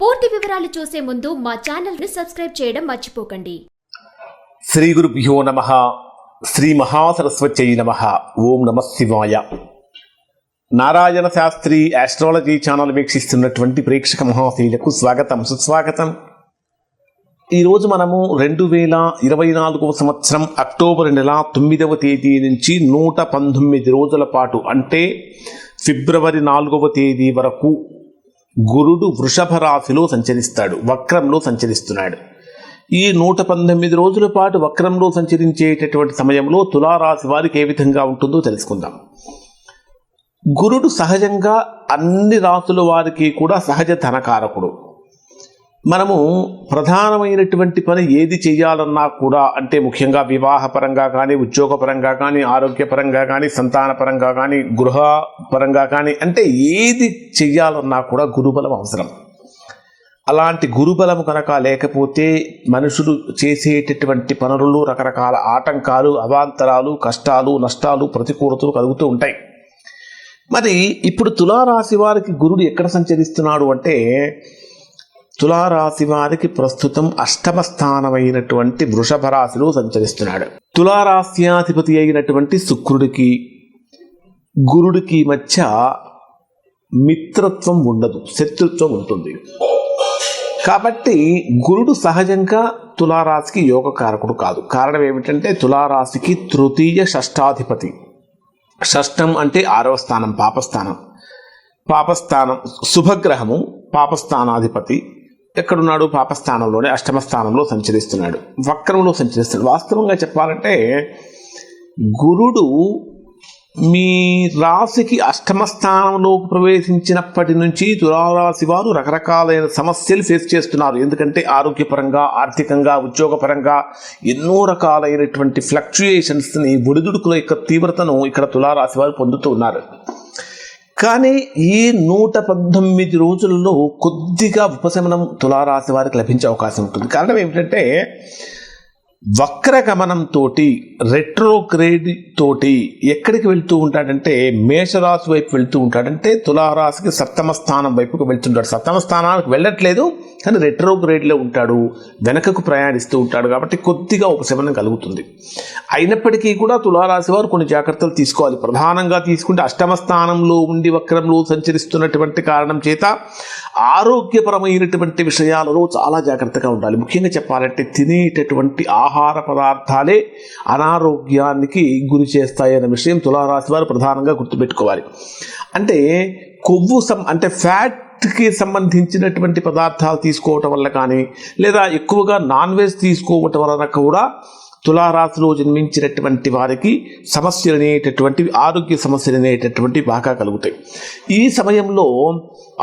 పూర్తి వివరాలు చూసే ముందు మా ఛానల్ని సబ్స్క్రైబ్ చేయడం మర్చిపోకండి. శ్రీ గురుభ్యో నమ. శ్రీ మహాసరస్వత్యై నమ. ఓం నమ శివాయ. నారాయణ శాస్త్రి ఆస్ట్రాలజీ ఛానల్ వీక్షిస్తున్నటువంటి ప్రేక్షక మహాశీలకు స్వాగతం సుస్వాగతం. ఈరోజు మనము రెండు వేల ఇరవై నాలుగవ సంవత్సరం అక్టోబర్ నెల తొమ్మిదవ తేదీ నుంచి నూట పంతొమ్మిది రోజుల పాటు అంటే ఫిబ్రవరి నాలుగవ తేదీ వరకు గురుడు వృషభ రాశిలో సంచరిస్తాడు వక్రంలో సంచరిస్తున్నాడు. ఈ నూట పంతొమ్మిది రోజుల పాటు వక్రంలో సంచరించేటటువంటి సమయంలో తులారాశి వారికి ఏ విధంగా ఉంటుందో తెలుసుకుందాం. గురుడు సహజంగా అన్ని రాసుల వారికి కూడా సహజ ధనకారకుడు. మనము ప్రధానమైనటువంటి పని ఏది చేయాలన్నా కూడా అంటే ముఖ్యంగా వివాహపరంగా కానీ ఉద్యోగపరంగా కానీ ఆరోగ్యపరంగా కానీ సంతానపరంగా కానీ గృహ పరంగా కానీ అంటే ఏది చెయ్యాలన్నా కూడా గురుబలం అవసరం. అలాంటి గురుబలం కనుక లేకపోతే మనుషులు చేసేటటువంటి పనులు రకరకాల ఆటంకాలు అవాంతరాలు కష్టాలు నష్టాలు ప్రతికూలతలు కలుగుతూ ఉంటాయి. మరి ఇప్పుడు తులారాశి వారికి గురుడు ఎక్కడ సంచరిస్తున్నాడు అంటే తులారాశి వారికి ప్రస్తుతం అష్టమ స్థానమైనటువంటి వృషభ రాశిలో సంచరిస్తున్నాడు. తులారాశ్యాధిపతి అయినటువంటి శుక్రుడికి గురుడికి మధ్య మిత్రత్వం ఉండదు శత్రుత్వం ఉంటుంది. కాబట్టి గురుడు సహజంగా తులారాశికి యోగ కారకుడు కాదు. కారణం ఏమిటంటే తులారాశికి తృతీయ షష్టాధిపతి. షష్టం అంటే ఆరవ స్థానం పాపస్థానం. పాపస్థానం శుభగ్రహము పాపస్థానాధిపతి. ఎక్కడున్నాడు? పాపస్థానంలోనే అష్టమ స్థానంలో సంచరిస్తున్నాడు. వక్రంలో సంచరిస్తున్నాడు. వాస్తవంగా చెప్పాలంటే గురుడు మీ రాశికి అష్టమ స్థానంలోకి ప్రవేశించినప్పటి నుంచి తులారాశి వారు రకరకాలైన సమస్యలు ఫేస్ చేస్తున్నారు. ఎందుకంటే ఆరోగ్యపరంగా ఆర్థికంగా ఉద్యోగపరంగా ఎన్నో రకాలైనటువంటి ఫ్లక్చుయేషన్స్ని ఒడిదుడుకుల యొక్క తీవ్రతను ఇక్కడ తులారాశి వారు పొందుతూ ఉన్నారు. కానీ ఈ నూట పద్దెనిమిది రోజులలో కొద్దిగా ఉపశమనం తులారాశి వారికి లభించే అవకాశం ఉంటుంది. కారణం ఏమిటంటే వక్రగమనంతో రెట్రోగ్రేడ్ తోటి ఎక్కడికి వెళ్తూ ఉంటాడంటే మేషరాశి వైపు వెళ్తూ ఉంటాడంటే తులారాశికి సప్తమ స్థానం వైపుకు వెళ్తుంటాడు. సప్తమ స్థానానికి వెళ్ళట్లేదు కానీ రెట్రోగ్రేడ్లో ఉంటాడు. వెనకకు ప్రయాణిస్తూ ఉంటాడు కాబట్టి కొద్దిగా ఉపశమనం కలుగుతుంది. అయినప్పటికీ కూడా తులారాశి వారు కొన్ని జాగ్రత్తలు తీసుకోవాలి. ప్రధానంగా తీసుకుంటే అష్టమ స్థానంలో ఉండి వక్రంలో సంచరిస్తున్నటువంటి కారణం చేత ఆరోగ్యపరమైనటువంటి విషయాలలో చాలా జాగ్రత్తగా ఉండాలి. ముఖ్యంగా చెప్పాలంటే తినేటటువంటి ఆహార పదార్థాలే అనారోగ్యానికి గురి చేస్తాయనే విషయం తులారాశి వారు ప్రధానంగా గుర్తుపెట్టుకోవాలి. అంటే కొవ్వు సం అంటే ఫ్యాట్ ఫ్యాట్కి సంబంధించినటువంటి పదార్థాలు తీసుకోవటం వల్ల కానీ లేదా ఎక్కువగా నాన్ వెజ్ తీసుకోవటం వలన కూడా తులారాశిలో జన్మించినటువంటి వారికి సమస్యలు అనేటటువంటివి ఆరోగ్య సమస్యలు అనేటటువంటివి బాగా కలుగుతాయి. ఈ సమయంలో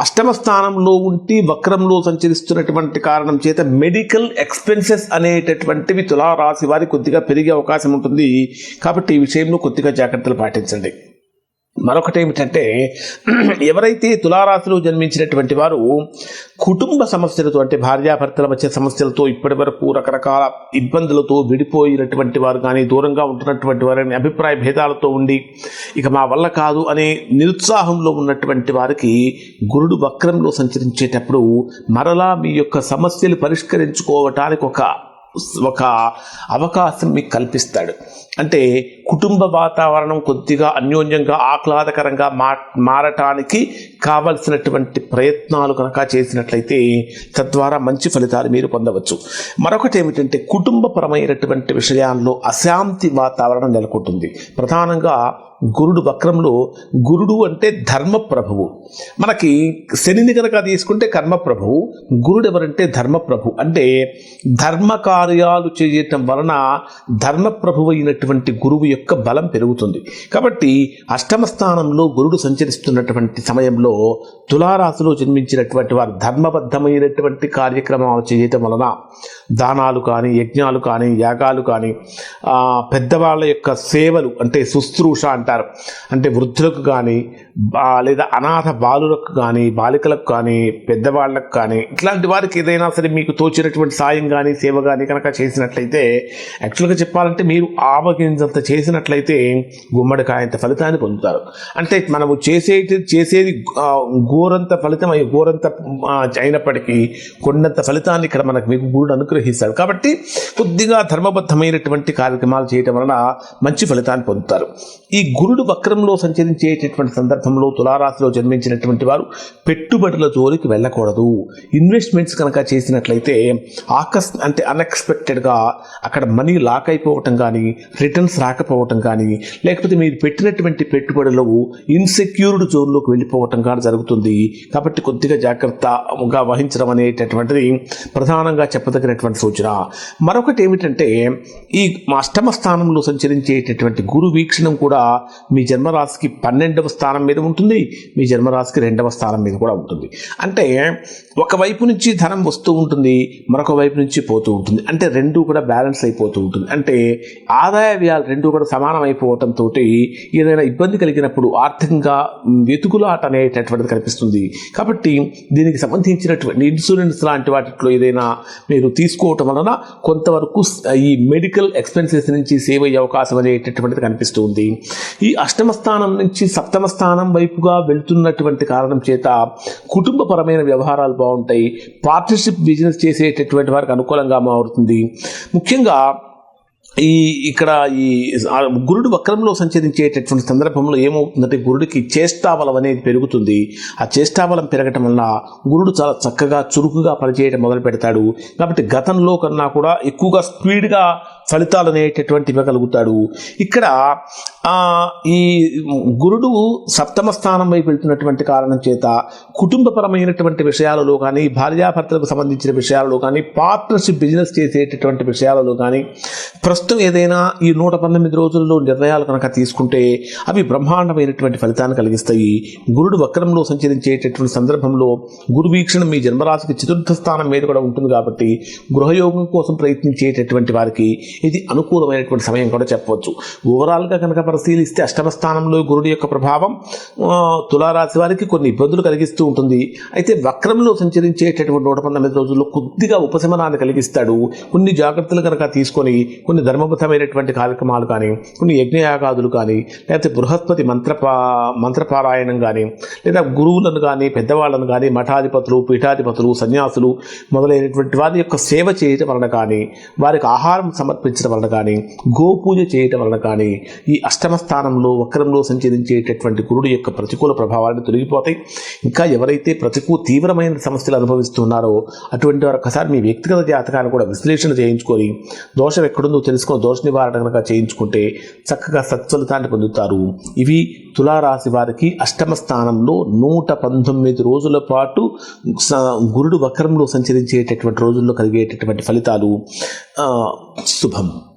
అష్టమ స్థానంలో ఉండి వక్రంలో సంచరిస్తున్నటువంటి కారణం చేత మెడికల్ ఎక్స్పెన్సెస్ అనేటటువంటివి తులారాశి వారికి కొద్దిగా పెరిగే అవకాశం ఉంటుంది. కాబట్టి ఈ విషయంలో కొద్దిగా జాగ్రత్తలు పాటించండి. మరొకటి ఏమిటంటే ఎవరైతే తులారాశిలో జన్మించినటువంటి వారు కుటుంబ సమస్యలతో అంటే భార్యాభర్తల మధ్య సమస్యలతో ఇప్పటి వరకు రకరకాల ఇబ్బందులతో విడిపోయినటువంటి వారు కానీ దూరంగా ఉంటున్నటువంటి వారు అభిప్రాయ భేదాలతో ఉండి ఇక మా వల్ల కాదు అనే నిరుత్సాహంలో ఉన్నటువంటి వారికి గురుడు వక్రంలో సంచరించేటప్పుడు మరలా మీ యొక్క సమస్యలు పరిష్కరించుకోవటానికి ఒక ఒక అవకాశం మీకు కల్పిస్తాడు. అంటే కుటుంబ వాతావరణం కొద్దిగా అన్యోన్యంగా ఆహ్లాదకరంగా మా మారటానికి కావలసినటువంటి ప్రయత్నాలు కనుక చేసినట్లయితే తద్వారా మంచి ఫలితాలు మీరు పొందవచ్చు. మరొకటి ఏమిటంటే కుటుంబపరమైనటువంటి విషయాల్లో అశాంతి వాతావరణం నెలకొంటుంది. ప్రధానంగా గురుడు వక్రంలో గురుడు అంటే ధర్మప్రభువు. మనకి శనిని కనుక తీసుకుంటే కర్మప్రభువు గురుడు ఎవరంటే ధర్మప్రభు అంటే ధర్మ కార్యాలు చేయటం వలన ధర్మప్రభువు అయినటువంటి గురువు యొక్క బలం పెరుగుతుంది. కాబట్టి అష్టమ స్థానంలో గురుడు సంచరిస్తున్నటువంటి సమయంలో తులారాశిలో జన్మించినటువంటి వారు ధర్మబద్ధమైనటువంటి కార్యక్రమాలు చేయటం వలన దానాలు కానీ యజ్ఞాలు కానీ యాగాలు కానీ పెద్దవాళ్ళ యొక్క యొక్క సేవలు అంటే శుశ్రూష అంటారు. అంటే వృద్ధులకు కానీ బా లేదా అనాథ బాలులకు కానీ బాలికలకు కానీ పెద్దవాళ్ళకు కానీ ఇట్లాంటి వారికి ఏదైనా సరే మీకు తోచినటువంటి సాయం కానీ సేవ కానీ కనుక చేసినట్లయితే యాక్చువల్గా చెప్పాలంటే మీరు ఆవగింజంత చేసినట్లయితే గుమ్మడికాయంత ఫలితాన్ని పొందుతారు. అంటే మనము చేసే చేసేది ఘోరంత ఫలితం అయ్యి ఘోరంత అయినప్పటికీ కొండంత ఫలితాన్ని ఇక్కడ మనకు మీకు గురుడు అనుగ్రహిస్తాడు. కాబట్టి కొద్దిగా ధర్మబద్ధమైనటువంటి కార్యక్రమాలు చేయటం వలన మంచి ఫలితాన్ని పొందుతారు. ఈ గురుడు వక్రంలో సంచరించేటటువంటి సందర్భంలో తులారాశిలో జన్మించినటువంటి వారు పెట్టుబడుల జోలికి వెళ్ళకూడదు. ఇన్వెస్ట్మెంట్స్ కనుక చేసినట్లయితే ఆకస్ అంటే అన్ఎక్స్పెక్టెడ్గా అక్కడ మనీ లాక్ అయిపోవటం కానీ రిటర్న్స్ రాకపోవటం కానీ లేకపోతే మీరు పెట్టినటువంటి పెట్టుబడులు ఇన్సెక్యూర్డ్ జోన్లోకి వెళ్ళిపోవటం కానీ జరుగుతుంది. కాబట్టి కొద్దిగా జాగ్రత్తగా వహించడం అనేటటువంటిది ప్రధానంగా చెప్పదగినటువంటి సూచన. మరొకటి ఏమిటంటే ఈ మా అష్టమ స్థానంలో సంచరించేటటువంటి గురు వీక్షణం కూడా మీ జన్మరాశికి పన్నెండవ స్థానం మీద ఉంటుంది మీ జన్మరాశికి రెండవ స్థానం మీద కూడా ఉంటుంది. అంటే ఒకవైపు నుంచి ధనం వస్తూ ఉంటుంది మరొక వైపు నుంచి పోతూ ఉంటుంది. అంటే రెండు కూడా బ్యాలెన్స్ అయిపోతూ ఉంటుంది. అంటే ఆదాయ వ్యయాలు రెండు కూడా సమానం అయిపోవటంతో ఏదైనా ఇబ్బంది కలిగినప్పుడు ఆర్థికంగా వెతుకులాట అనేటటువంటిది కనిపిస్తుంది. కాబట్టి దీనికి సంబంధించినటువంటి ఇన్సూరెన్స్ లాంటి వాటిలో ఏదైనా మీరు తీసుకోవటం వలన కొంతవరకు ఈ మెడికల్ ఎక్స్పెన్సెస్ నుంచి సేవ్ అయ్యే అవకాశం అనేటటువంటిది కనిపిస్తుంది ఈ అష్టమ స్థానం నుంచి సప్తమ స్థానం వైపుగా వెళ్తున్నటువంటి కారణం చేత కుటుంబపరమైన వ్యవహారాలు బాగుంటాయి. పార్ట్నర్షిప్ బిజినెస్ చేసేటటువంటి వారికి అనుకూలంగా మారుతుంది. ముఖ్యంగా ఈ ఇక్కడ ఈ గురుడు వక్రంలో సంచరించేటటువంటి సందర్భంలో ఏమవుతుందంటే గురుడికి చేష్టాబలం అనేది పెరుగుతుంది. ఆ చేష్టాబలం పెరగటం వల్ల గురుడు చాలా చక్కగా చురుకుగా పనిచేయడం మొదలు పెడతాడు కాబట్టి గతంలో కన్నా కూడా ఎక్కువగా స్పీడ్గా ఫలితాలు అనేటటువంటి ఇవ్వగలుగుతాడు. ఇక్కడ ఈ గురుడు సప్తమ స్థానం వైపు వెళ్తున్నటువంటి కారణం చేత కుటుంబపరమైనటువంటి విషయాలలో కానీ భార్యాభర్తలకు సంబంధించిన విషయాలలో కానీ పార్ట్నర్షిప్ బిజినెస్ చేసేటటువంటి విషయాలలో కానీ ప్రస్తుతం ఏదైనా ఈ నూట పంతొమ్మిది రోజుల్లో నిర్ణయాలు కనుక తీసుకుంటే అవి బ్రహ్మాండమైనటువంటి ఫలితాన్ని కలిగిస్తాయి. గురుడు వక్రంలో సంచరించేటటువంటి సందర్భంలో గురువీక్షణం మీ జన్మరాశికి చతుర్థ స్థానం మీద కూడా ఉంటుంది కాబట్టి గృహయోగం కోసం ప్రయత్నించేటటువంటి వారికి ఇది అనుకూలమైనటువంటి సమయం కూడా చెప్పవచ్చు. ఓవరాల్గా కనుక పరిశీలిస్తే అష్టమ స్థానంలో గురుడి యొక్క ప్రభావం తులారాశి వారికి కొన్ని ఇబ్బందులు కలిగిస్తూ ఉంటుంది. అయితే వక్రంలో సంచరించేటటువంటి నూట పంతొమ్మిది రోజుల్లో కొద్దిగా ఉపశమనాన్ని కలిగిస్తాడు. కొన్ని జాగ్రత్తలు కనుక తీసుకొని కొన్ని ధర్మబద్ధమైనటువంటి కార్యక్రమాలు కానీ కొన్ని యజ్ఞయాగాదులు కానీ లేకపోతే బృహస్పతి మంత్ర మంత్రపారాయణం కానీ లేదా గురువులను కానీ పెద్దవాళ్ళను కానీ మఠాధిపతులు పీఠాధిపతులు సన్యాసులు మొదలైనటువంటి వారి యొక్క సేవ చేయటం వలన కానీ వారికి ఆహారం సమర్పించడం వలన కానీ గోపూజ చేయటం వలన కానీ ఈ అష్టమ స్థానంలో వక్రంలో సంచరించేటటువంటి గురుడు యొక్క ప్రతికూల ప్రభావాలను తొలగిపోతాయి. ఇంకా ఎవరైతే ప్రతికూల తీవ్రమైన సమస్యలు అనుభవిస్తున్నారో అటువంటి వారు ఒకసారి మీ వ్యక్తిగత జాతకాన్ని కూడా విశ్లేషణ చేయించుకొని దోషం ఎక్కడుందో తెలుసుకొని దోష నివారణ కనుక చేయించుకుంటే చక్కగా సత్ఫలితాన్ని పొందుతారు. ఇవి తులారాశి వారికి అష్టమ స్థానంలో నూట పంతొమ్మిది రోజుల పాటు స- గురుడు వక్రంలో సంచరించేటటువంటి రోజుల్లో కలిగేటటువంటి ఫలితాలు శుభ శుభం